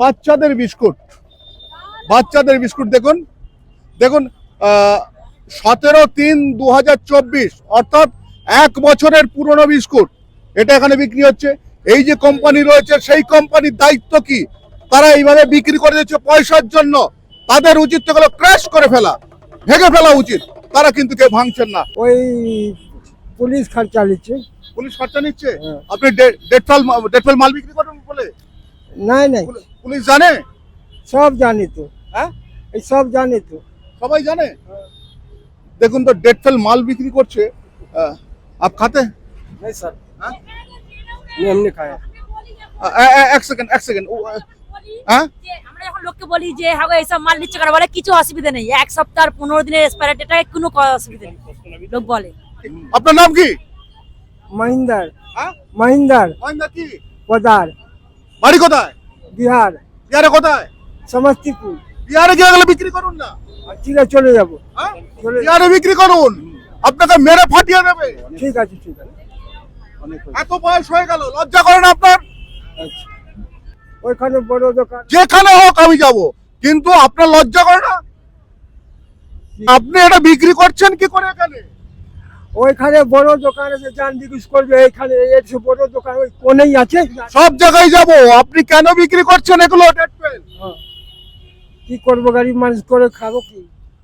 বাচ্চাদের বিস্কুট। বাচ্চাদের বিস্কুট দেখুন। দেখুন সতেরো তিন দু অর্থাৎ এক বছরের পুরনো বিস্কুট। এটা এখানে বিক্রি হচ্ছে। এই যে কোম্পানি রয়েছে সেই কোম্পানির দায়িত্ব কি? তারা এইভাবে বিক্রি করে দিচ্ছে পয়সার জন্য। তাদের উচিত তো ক্র্যাশ করে ফেলা। ভেঙে ফেলা উচিত। তারা কিন্তু কেউ ভাঙছেন না। ওই পুলিশ খরচা নিচ্ছে। পুলিশ খরচা নিচ্ছে? হ্যাঁ। আপনি ডেটফল ডেটফল মাল বিক্রি করেন। নাই নাই পুলি- পুলিশ জানে সব জানি তো হ্যাঁ এই সব জানি তো সবাই জানে দেখুন তো ডেটফেল মাল বিক্রি করছে আহ, আপ খাতে नहीं सर हाँ? नहीं हमने खाया আহ, এ- এ- এক সেকেন্ড এক সেকেন্ড হ্যাঁ যে আমরা যখন লোককে বলি যে হ্যাঁ গো এইসব মাল নিচ্ছে কেন বলে কিছু অসুবিধা নেই এক সপ্তাহ আর পনেরো দিনের এক্সপায়ার ডেটা কোনো ক- অসুবিধা নেই লোক বলে আপনার নাম কি महिंदर হ্যাঁ महिंदर মহেন্দ্র কি पदार বাড়ি কোথায় বিহার। বিহারে কোথায়? সমস্তিপুর। বিহারে গিয়ে গেলে বিক্রি করুন না। ঠিক আছে চলে যাব। হ্যাঁ? বিহারে বিক্রি করুন। আপনাকে মেরে ফাটিয়ে দেবে। ঠিক আছে ঠিক আছে। এত বয়স হয়ে গেল লজ্জা করেন আপনার? আচ্ছা। ওইখানে বড় দোকান। যেখানে হোক আমি যাব। কিন্তু আপনার লজ্জা করে না? আপনি এটা বিক্রি করছেন কি করে এখানে? ওইখানে বড় দোকান আছে জান জিজ্ঞেস করবে এইখানে সে বড় দোকান ওই কোনেই আছে? সব জায়গায় যাব। আপনি কেন বিক্রি করছেন এগুলো? হ্যাঁ। কি করব গরিব মানুষ করে খাব কি?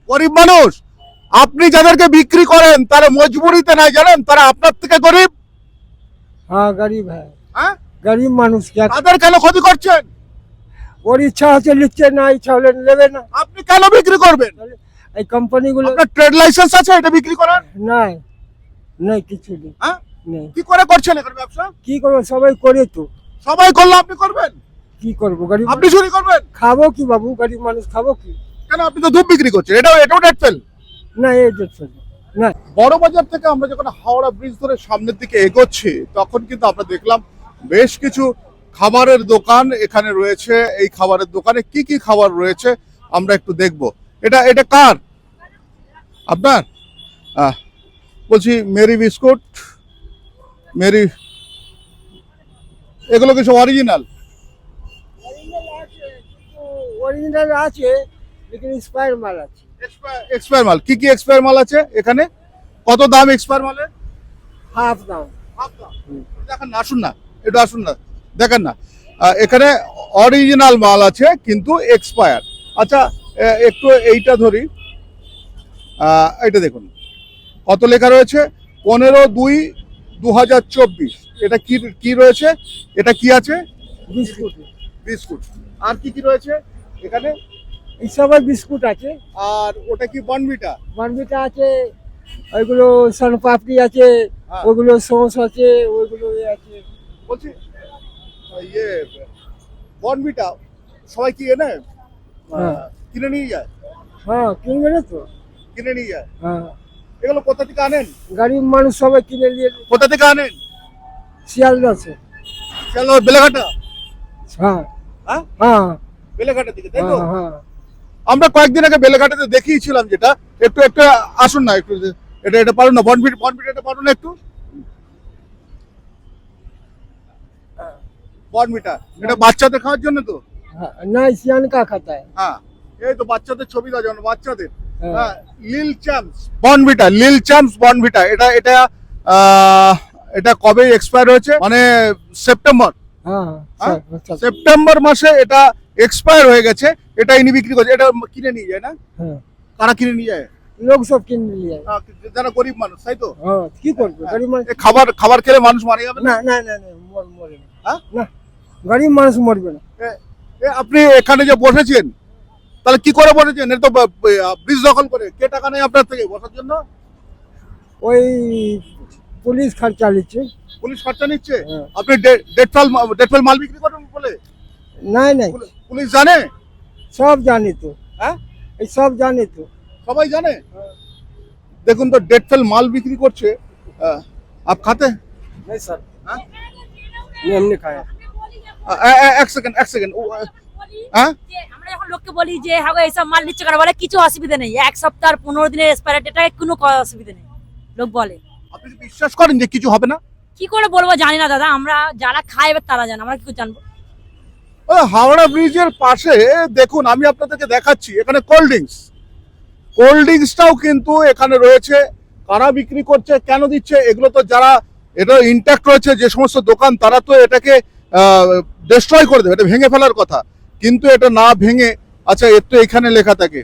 গরিব মানুষ আপনি যাদেরকে বিক্রি করেন তারা মজবুরিতে নাই জানেন? তারা আপনার থেকে গরিব। হ্যাঁ গরিব হ্যাঁ। হ্যাঁ? গরিব মানুষ তাদের কেন ক্ষতি করছেন? ওর ইচ্ছা আছে নিচ্ছে না ইচ্ছা হলে নেবে না। আপনি কেন বিক্রি করবেন? এই কোম্পানিগুলো আপনার ট্রেড লাইসেন্স আছে এটা বিক্রি করার? নাই। নাই কিছু নেই। হ্যাঁ? নেই। কি করে করছেন এখানে ব্যবসা? কি করব সবাই করে তো। সবাই করলে আপনি করবেন? কি করব গরিব আপনি চুরি করবেন? খাব কি বাবু গরিব মানুষ খাব কি? কেন আপনি তো ধূপ বিক্রি করছেন এটাও এটাও ডেট ফেল না এই দেখছেন না। বড় বাজার থেকে আমরা যখন হাওড়া ব্রিজ ধরে সামনের দিকে এগোচ্ছি তখন কিন্তু আমরা দেখলাম বেশ কিছু খাবারের দোকান এখানে রয়েছে। এই খাবারের দোকানে কি কি খাবার রয়েছে আমরা একটু দেখব। এটা এটা কার? আপনার? আহ, বলছি মেরি বিস্কুট মেরি এগুলো কিছু অরিজিনাল অরিজিনাল আছে এক্সপায়ার মাল আছে। এক্সপায়ার মাল কি কি এক্সপায়ার মাল আছে এখানে? কত দাম এক্সপায়ার মালের? হাফ দাম। দেখেন না আসুন না একটু আসুন না দেখেন না। এখানে অরিজিনাল মাল আছে কিন্তু এক্সপায়ার আচ্ছা একটু এইটা ধরি। এইটা দেখুন। কত লেখা রয়েছে? পনেরো দুই দু হাজার চব্বিশ। এটা কি কি রয়েছে? এটা কি আছে? বিস্কুট। বিস্কুট। আর কি কি রয়েছে এখানে? এই সবাই বিস্কুট আছে। আর ওটা কি বনভিটা বানবিটা আছে ওইগুলো সনপাপড়ি আছে হ্যাঁ। ওইগুলো সস আছে ওইগুলো এ আছে। বলছি ইয়ে বনভিটা সবাই কি এনে? হ্যাঁ। কিনে নিয়ে যায়? হ্যাঁ কিনবে না তো? কিনে নিয়ে যায়? হ্যাঁ। এগুলো কোথা থেকে আনেন গরিব মানুষ সবাই কিনে নিয়ে কোথা থেকে আনেন শিয়ালদা আছে চলো বেলেঘাটা হ্যাঁ হ্যাঁ হ্যাঁ বেলেঘাটা থেকে তাই তো হ্যাঁ হ্যাঁ আমরা কয়েকদিন আগে বেলেঘাটাতে দেখিয়েছিলাম যেটা একটু একটু আসুন না একটু এটা এটা পারুন না বনভিট বনভিট এটা পারুন না একটু বনভিটা এটা বাচ্চাদের খাওয়ার জন্য তো हाँ, नहीं सियान का खाता है হ্যাঁ এই তো বাচ্চাদের ছবি দেওয়া যেমন বাচ্চাদের হ্যাঁ। হ্যাঁ লিল চ্যাম্পস বনভিটা লিল চ্যাম্পস বনভিটা এটা এটা এটা কবে এক্সপায়ার হয়েছে? মানে সেপ্টেম্বর হ্যাঁ, হ্যাঁ? সেপ্টেম্বর আচ্ছা। মাসে এটা এক্সপায়ার হয়ে গেছে। এটা ইনি বিক্রি করছে। এটা কিনে নিয়ে যায় না? হ্যাঁ। কারা কিনে নিয়ে যায়? লোক সব কিনে নিয়ে যায়। যারা গরিব মানুষ তাই তো? কি করবে? গরিব মানুষ খাবার খাবার খেলে মানুষ মারা যাবে না? না না না মরে না। গরিব মানুষ মরবে না। আপনি এখানে যে বসেছেন তাহলে কি করে বসেছেন এটা তো ব্রিজ দখল করে কে টাকা নেই আপনার থেকে বসার জন্য ওই পুলিশ খরচা নিচ্ছে পুলিশ খরচা নিচ্ছে হ্যাঁ। আপনি ডেটফল ডেটফল মাল বিক্রি করেন বলে নাই নাই পুলি- পুলিশ জানে সব জানি তো হ্যাঁ এই সব জানি তো সবাই জানে দেখুন তো ডেটফেল মাল বিক্রি করছে আহ, আপ খাতে नहीं सर हाँ? नहीं हमने खाया আহ, এ- এ- এক সেকেন্ড যখন লোককে বলি যে হ্যাঁ এইসব মাল নিচ্ছে কেন বলে কিছু অসুবিধা নেই এক সপ্তাহ পনেরো দিনের এক্সপায়ার ডেটা কোনো অসুবিধা নেই লোক বলে আপনি বিশ্বাস করেন যে কিছু হবে না কি করে বলব জানি না দাদা আমরা যারা খায় এবার তারা জানে আমরা কি করে জানব ও, হাওড়া ব্রিজের পাশে দেখুন আমি আপনাদেরকে দেখাচ্ছি এখানে কোল্ড ড্রিঙ্কস কোল্ড ড্রিঙ্কসটাও কিন্তু এখানে রয়েছে। কারা বিক্রি করছে কেন দিচ্ছে এগুলো তো যারা এটা ইন্ট্যাক্ট রয়েছে যে সমস্ত দোকান তারা তো এটাকে ডিস্ট্রয় করে দেবে এটা ভেঙে ফেলার কথা। কিন্তু এটা না ভেঙে আচ্ছা এর তো এখানে লেখা থাকে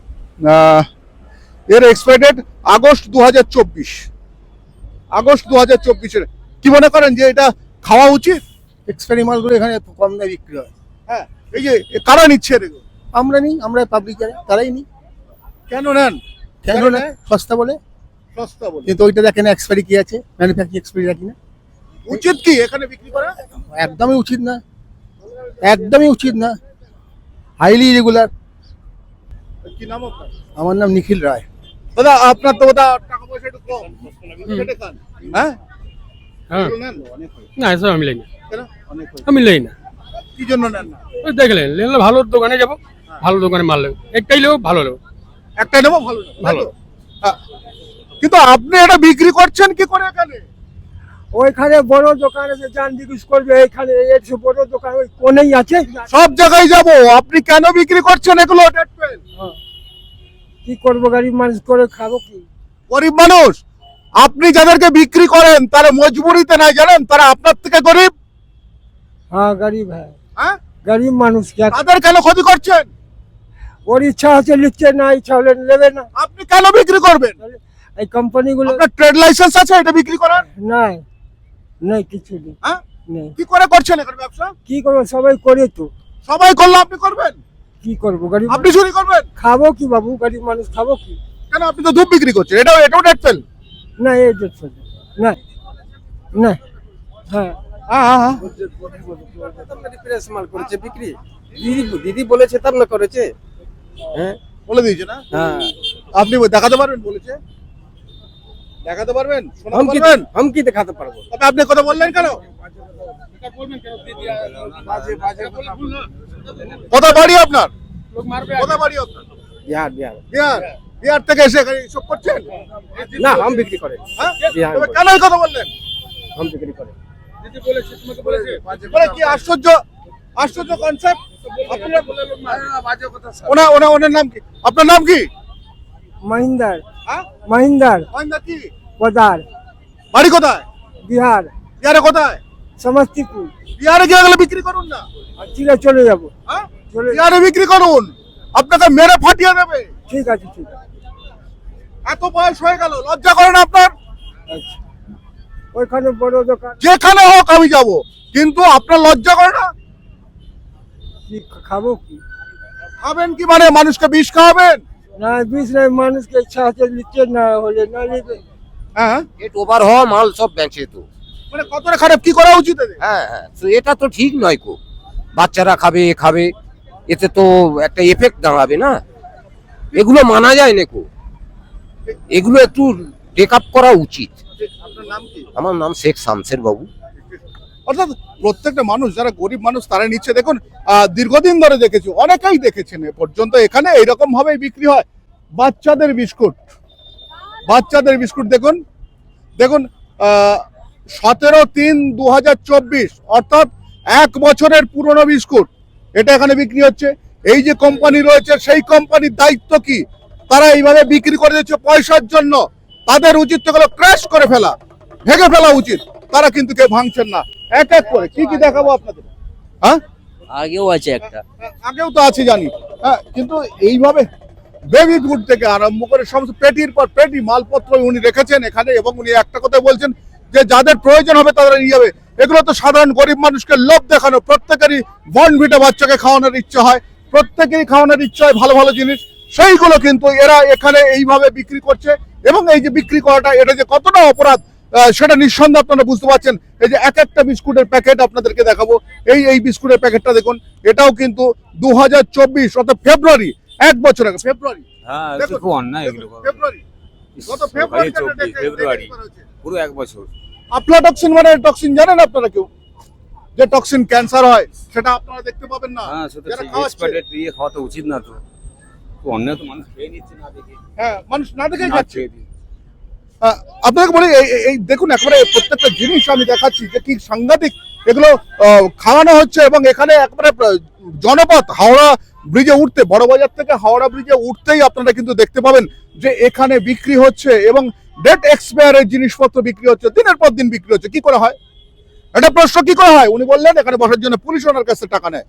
এর এক্সপায়ার আগস্ট দু হাজার চব্বিশ। আগস্ট দু হাজার চব্বিশের। কি মনে করেন যে এটা খাওয়া উচিত? এক্সপায়ারি মালগুলো এখানে কম দামে বিক্রি হয়। হ্যাঁ এই যে কারা নিচ্ছে আমরা নিই আমরা পাবলিক যারা তারাই নিই। কেন নেন? কেন কেন না সস্তা বলে। সস্তা বলে। কিন্তু ওইটা দেখেন এক্সপায়ারি কি আছে? ম্যানুফ্যাকচারিং এক্সপায়ারি রাখি না উচিত কি এখানে বিক্রি করা? একদমই উচিত না। একদমই উচিত না। হাইলি ইরেগুলার কি নাম আপনার? আমার নাম নিখিল রায়। দাদা আপনার তো দাদা টাকা পয়সা একটু কম। খান। হ্যাঁ? হ্যাঁ। না এসব আমি লাই না কেন? অনেক হয়েছে। আমি লাই না। কি জন্য নেন না? ওই দেখলেন নিলে ভালো দোকানে যাব ভালো দোকানে মাল নেব। একটাই নেব ভালো নেব। একটাই নেব ভালো ভালো। হ্যাঁ। কিন্তু আপনি এটা বিক্রি করছেন কি করে এখানে? ওইখানে বড় দোকান যান জিজ্ঞেস করবে এইখানে এর বড় দোকান ওই কোনেই আছে। সব জায়গায় যাব। আপনি কেন বিক্রি করছেন এগুলো? পেন কি করব গরিব মানুষ করে খাব কি? গরিব মানুষ আপনি যাদেরকে বিক্রি করেন তারা মজবুরিতে নাই জানেন? তারা আপনার থেকে গরিব। হ্যাঁ গরিব হ্যাঁ। হ্যাঁ? গরিব মানুষ তাদের কেন ক্ষতি করছেন? ওর ইচ্ছা আছে নিচ্ছে না ইচ্ছা হলে নেবে না। আপনি কেন বিক্রি করবেন? এই কোম্পানিগুলো আপনার ট্রেড লাইসেন্স আছে এটা বিক্রি করার নাই। নাই কিছু নেই। হ্যাঁ? নেই। কি করে করছেন এখানে ব্যবসা? কি করব? সবাই করে তো। সবাই করলে আপনি করবেন? কি করব? গরিব আপনি চুরি করবেন? খাব কি বাবু? গরিব মানুষ খাব কি? কেন আপনি তো ধূপ বিক্রি করছেন এটাও এটাও ডেট ফেল না এই দেখছ না না হ্যাঁ। হ্যাঁ হ্যাঁ হ্যাঁ। প্রেস মাল করেছে বিক্রি দিদি দিদি বলেছে তার না করেছে? হ্যাঁ? বলে দিয়েছে না? হ্যাঁ। আপনি দেখাতে পারবেন বলেছে? দেখাতে পারবেন? শোনাতে পারবেন? কি দেখাতে পারব। তবে আপনি কথা বললেন কেন? কথা। বাড়ি আপনার। কথা বাড়ি আপনার। বিহার বিহার। বিহার বিহার থেকে এসে এখানে সব করছেন? না আম বিক্রি করে। হ্যাঁ? কেন কথা বললেন? আম বিক্রি করে। কি আশ্চর্য আশ্চর্য কনসেপ্ট আপনার নাম কি? আপনার নাম কি? মহিন্দার। মহিন্দার। মহিন্দা কি? পদার বাড়ি কোথায়? বিহার। বিহারে কোথায়? সমস্তিপুর। বিহারে গিয়ে গেলে বিক্রি করুন না। ঠিক আছে চলে যাব। হ্যাঁ? বিহারে বিক্রি করুন। আপনাকে মেরে ফাটিয়ে দেবে। ঠিক আছে ঠিক আছে। এত বয়স হয়ে গেল লজ্জা করেন আপনার? আচ্ছা। ওইখানে বড় দোকান। যেখানে হোক আমি যাব কিন্তু আপনার লজ্জা করে না? খাব কি? খাবেন কি মানে মানুষকে বিষ খাওয়াবেন? না বিষ নাই মানুষকে ইচ্ছা আছে নিচ্ছে না হলে না নিবে হ্যাঁ? পেট ওভার হওয়া মাল সব বেঁচে তো। মানে কতটা খারাপ কি করা উচিত হ্যাঁ হ্যাঁ। তো এটা তো ঠিক নয় কো। বাচ্চারা খাবে এ খাবে। এতে তো একটা এফেক্ট দাঁড়াবে না। এগুলো মানা যায় না কো। এগুলো একটু টেক আপ করা উচিত। আপনার নাম আমার নাম শেখ শামসের বাবু। অর্থাৎ প্রত্যেকটা মানুষ, যারা গরিব মানুষ তারা নিচ্ছে। দেখুন দীর্ঘদিন ধরে দেখেছি, অনেকেই দেখেছেন এ পর্যন্ত। এখানে এইরকম ভাবে বিক্রি হয়। বাচ্চাদের বিস্কুট। বাচ্চাদের বিস্কুট, দেখুন। দেখুন সতেরো তিন দু অর্থাৎ এক বছরের পুরনো বিস্কুট। এটা এখানে বিক্রি হচ্ছে। এই যে কোম্পানি রয়েছে, সেই কোম্পানির দায়িত্ব কি? তারা এইভাবে বিক্রি করে দিচ্ছে পয়সার জন্য। তাদের উচিত তো ক্র্যাশ করে ফেলা। ভেঙে ফেলা উচিত। তারা কিন্তু কেউ ভাঙছেন না। এক এক করে কি কি দেখাবো আপনাদের? হ্যাঁ? আগেও আছে একটা। আগেও তো আছে জানি। হ্যাঁ কিন্তু এইভাবে বেবি ফুড থেকে আরম্ভ করে সমস্ত পেটির পর পেটি মালপত্র উনি রেখেছেন এখানে এবং উনি একটা কথা বলছেন যে যাদের প্রয়োজন হবে তারা নিয়ে যাবে। এগুলো তো সাধারণ গরিব মানুষকে লোভ দেখানো প্রত্যেকেরই বন ভিটে বাচ্চাকে খাওয়ানোর ইচ্ছা হয় প্রত্যেকেরই খাওয়ানোর ইচ্ছা হয় ভালো ভালো জিনিস। সেইগুলো কিন্তু এরা এখানে এইভাবে বিক্রি করছে এবং এই যে বিক্রি করাটা এটা যে কতটা অপরাধ সেটা নিঃসন্দেহে আপনারা বুঝতে পারছেন। এই যে এক একটা বিস্কুটের প্যাকেট আপনাদেরকে দেখাবো। এই এই বিস্কুটের প্যাকেটটা দেখুন এটাও কিন্তু দু হাজার চব্বিশ অর্থাৎ ফেব্রুয়ারি এক বছর আগে ফেব্রুয়ারি। হ্যাঁ দেখুন, খুব অন্যায় এগুলো দেখুন, ফেব্রুয়ারি গত ফেব্রুয়ারি পুরো এক বছর। আফলাটক্সিন মানে টক্সিন জানেন আপনারা কেউ? যে টক্সিন ক্যান্সার হয় সেটা আপনারা দেখতে পাবেন না। হ্যাঁ সেটা দিয়ে খাওয়া তো উচিত না তো। খুব তো মানুষ খেয়ে নিচ্ছে না দেখে। হ্যাঁ মানুষ না খাচ্ছে। আহ, আপনাকে বলি এই- এই- এই দেখুন একবারে প্রত্যেকটা জিনিস আমি দেখাচ্ছি যে কি সাংঘাতিক এগুলো আহ, খাওয়ানো হচ্ছে এবং এখানে একবারে আহ, জনপথ হাওড়া ব্রিজে উঠতে বড়বাজার থেকে হাওড়া ব্রিজে উঠতেই আপনারা কিন্তু দেখতে পাবেন যে এখানে বিক্রি হচ্ছে এবং ডেট এক্সপায়ারের জিনিসপত্র বিক্রি হচ্ছে দিনের পর দিন বিক্রি হচ্ছে কি করে হয় এটা প্রশ্ন কি করে হয় উনি বললেন এখানে বসার জন্য পুলিশ ওনার কাছে টাকা নেয়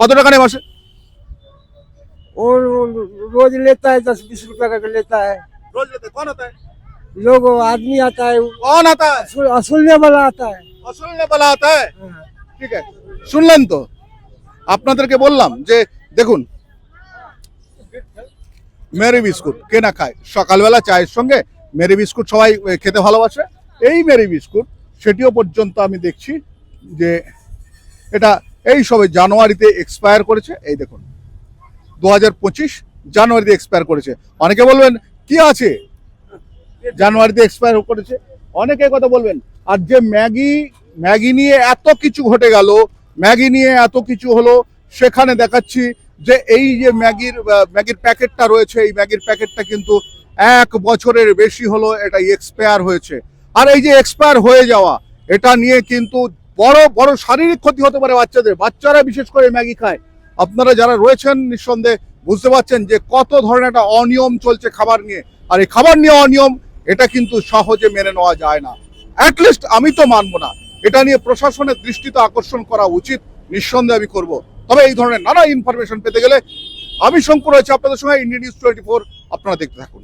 কত টাকা নেয় মাসে और रोज लेता है दस बीस रुपए का लेता है रोज लेते कौन आता है लोग आदमी आता है कौन आता है असूल- असूलने वाला आता है वसूलने वाला आता है हाँ। ঠিক আছে শুনলেন তো আপনাদেরকে বললাম যে দেখুন মেরি বিস্কুট কে না খায় সকালবেলা চায়ের সঙ্গে মেরি বিস্কুট সবাই এ, খেতে ভালোবাসে এই মেরি বিস্কুট সেটিও পর্যন্ত আমি দেখছি যে এটা এই সবে জানুয়ারিতে এক্সপায়ার করেছে এই দেখুন দু হাজার পঁচিশ জানুয়ারিতে এক্সপায়ার করেছে অনেকে বলবেন কি আছে জানুয়ারিতে এক্সপায়ার করেছে। অনেকে কথা বলবেন, আর যে ম্যাগি ম্যাগি নিয়ে এত কিছু ঘটে গেল, ম্যাগি নিয়ে এত কিছু হলো, সেখানে দেখাচ্ছি যে এই যে ম্যাগির ম্যাগির প্যাকেটটা রয়েছে, এই ম্যাগির প্যাকেটটা কিন্তু এক বছরের বেশি হলো, এটা এক্সপায়ার হয়েছে। আর এই যে এক্সপায়ার হয়ে যাওয়া, এটা নিয়ে কিন্তু বড় বড় শারীরিক ক্ষতি হতে পারে বাচ্চাদের। বাচ্চারা বিশেষ করে ম্যাগি খায়। আপনারা যারা রয়েছেন, নিঃসন্দেহে বুঝতে পারছেন যে কত ধরনের একটা অনিয়ম চলছে খাবার নিয়ে। আর এই খাবার নিয়ে অনিয়ম এটা কিন্তু সহজে মেনে নেওয়া যায় না। অ্যাটলিস্ট আমি তো মানবো না। এটা নিয়ে প্রশাসনের দৃষ্টিতে আকর্ষণ করা উচিত, নিঃসন্দেহে আমি করব। তবে এই ধরনের নানা ইনফরমেশন পেতে গেলে আমি শঙ্কর রয়েছে আপনাদের সঙ্গে ইন্ডিয়া নিউজ টোয়েন্টি ফোর আপনারা দেখতে থাকুন।